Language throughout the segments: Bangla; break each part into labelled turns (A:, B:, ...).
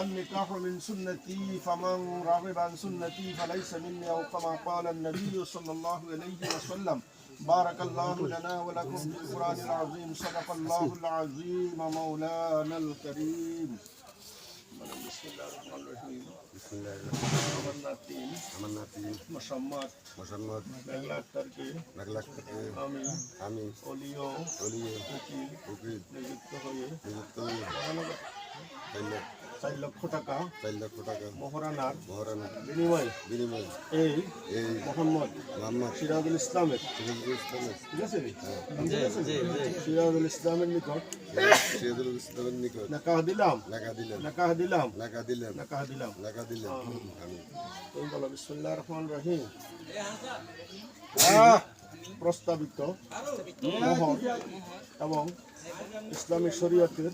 A: النكاح من سنتي فمن رغب عن سنتي فليس مني أو كما قال النبي صلى الله عليه وسلم بارك الله لنا ولكم في القرآن العظيم صدق الله العظيم مولانا الكريم بسم الله الرحمن الرحيم আমার নাতি
B: আমার নাতি
A: মোসাম্মদ
B: মোসাম্মদ
A: বাংলা আক্তারকে
B: মেঘলা থেকে
A: আমি
B: আমি
A: অলিও
B: অলিয়ে
A: উকিল
B: উকিল
A: নিযুক্ত হয়ে
B: নিযুক্ত হয়ে চার লাখ
A: চার লক্ষ টাকা
B: চার লক্ষ টাকা।
A: মহারানার
B: মহারানা।
A: বিনিময়ে।
B: বিনিময়।
A: এই
B: এই
A: মোহাম্মদ
B: মোহাম্মদ।
A: সিরাজুল ইসলামের।
B: সিরাজুল ইসলামের।
A: ঠিক আছে? ঠিক সিরাজুল ইসলামের নিকট।
B: সিরাজুল ইসলামের নিকট।
A: নাকাহ দিলাম।
B: লেখা দিলেন
A: নাকাহ দিলাম।
B: লেখা দিলেন
A: নাকাহ দিলাম।
B: লেখা দিলেন আমি
A: তুমি বলো বিসমুল্লাহ রহমান রহিম। আহ, প্রস্তাবিত মোহর এবং ইসলামী শরীয়তের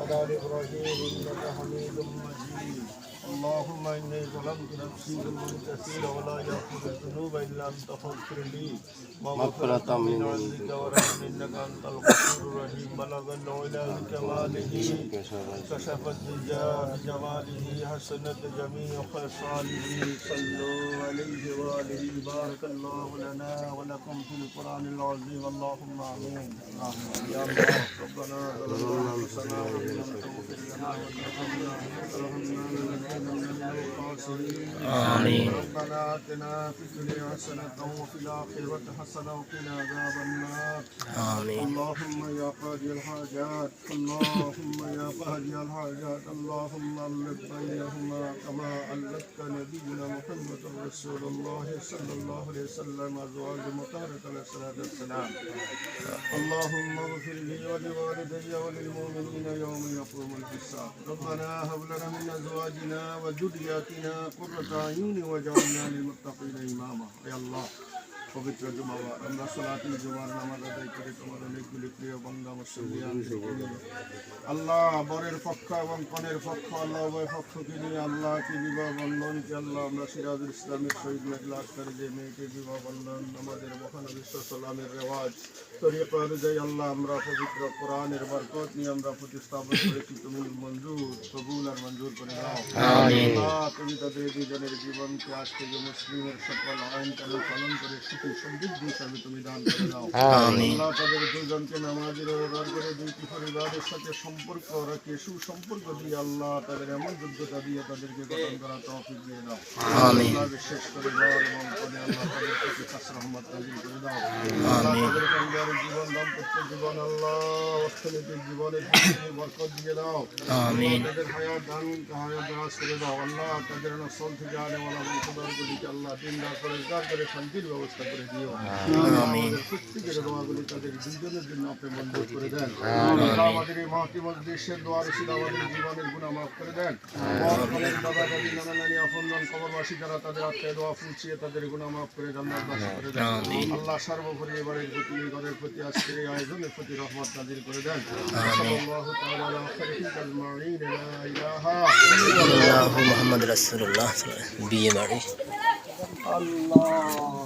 A: وعلى ال إبراهيم إنك حميد مجيد. اللهم إني ظلمت نفسي ظلما كثيرا ولا يغفر الذنوب الا انت فاغفر لي مغفرة من عندك ورحمة انك انت الغفور الرحيم بلغ العلا بكماله كشف الدجى بجماله حسنت جميع خصاله صلوا عليه واله بارك الله لنا ولكم في القران العظيم اللهم آمين. يا الله ربنا ظلمنا انفسنا وان لم تغفر لنا وترحمنا وترحمنا لنكون من الخاسرين
C: آمين
A: ربنا اتنا في الدنيا حسنه وفي الآخرة حسنة وقنا عذاب النار.
C: آمين.
A: اللهم يا قاضي الحاجات اللهم يا قاضي الحاجات اللهم ألف بينهما كما ألفت نبينا محمد رسول الله صلى الله عليه وسلم أزواج مطهره عليه الصلاة والسلام. اللهم اغفر لي ولوالدي وللمؤمنين يوم يقوم الحساب. ربنا هب لنا من أزواجنا وذرياتنا قرة أعين واجعلنا للمتقين إماما. আল্লাহ। পবিত্র জুমাবার আমরা সোলাতুল জুমার নামাজ আদায় করে। তোমার অনেকগুলি প্রিয় বন্ধা আল্লাহ বরের পক্ষ এবং কনের পক্ষ আল্লাহ উভয় পক্ষকে নিয়ে আল্লাহকে বিবাহ বন্ধনকে আল্লাহ আমরা সিরাজুল ইসলামের শহীদ মেঘলা আক্তার যে মেয়েকে বিবাহ বন্ধন আমাদের মহানবী সালামের রেওয়াজ তরিকা অনুযায়ী আল্লাহ আমরা পবিত্র কোরআনের বরকত নিয়ে আমরা প্রতিস্থাপন করেছি। তুমি মঞ্জুর কবুল আর মঞ্জুর করে দাও আল্লাহ তুমি তাদের দুজনের জীবনকে আজ থেকে মুসলিমের সকল আইন কানুন পালন করে সুখী সমৃদ্ধি হিসাবে তুমি দান করে দাও আল্লাহ তাদের দুজনকে নামাজের ব্যবহার করে দুইটি পরিবারের সাথে সম্পর্ক রাখে সুসম্পর্ক দিয়ে আল্লাহ তাদের এমন যোগ্যতা দিয়ে তাদেরকে গঠন করা তৌফিক দিয়ে দাও। আল্লাহ বিশেষ করে বর এবং কনে আল্লাহ তাদের প্রতি খাস রহমত নাজিল করে দাও। আল্লাহ তাদের পরিবারের জীবন দাম্পত্য জীবন আল্লাহ অর্থনৈতিক জীবনের জীবনে বরকত দিয়ে দাও। তাদের হায়াত দান হায়াত দারাজ করে দাও। আল্লাহ তাদের নসল থেকে আনে ওলা আল্লাহ দিন রাত করে শান্তির ব্যবস্থা করে দিও আল্লাহ দোয়াগুলি তাদের দুজনের জন্য আপনি মঞ্জুর করে দেন আমাদের এই মাহতি মজলিসের দোয়া রসিদ আমাদের জীবনের গুণা মাফ করে দেন বর দাদা দাদি নানা নানি আপনজন কবরবাসী যারা তাদের আত্মায় দোয়া ফুলছিয়ে তাদের গুণা মাফ করে জান্নাতবাসী করে দেন আল্লাহ সর্বোপরি এবারের প্রতি ঘরের প্রতি আজকের এই আয়োজনের প্রতি রহমত নাজির করে দেন। সাল্লাল্লাহু তাআলা আলা খাইরিল আজমাইন লা ইলাহা
C: আল্লাহ মোহাম্মদ রাসূলুল্লাহ বিয়ে বাড়ি
A: আল্লাহ।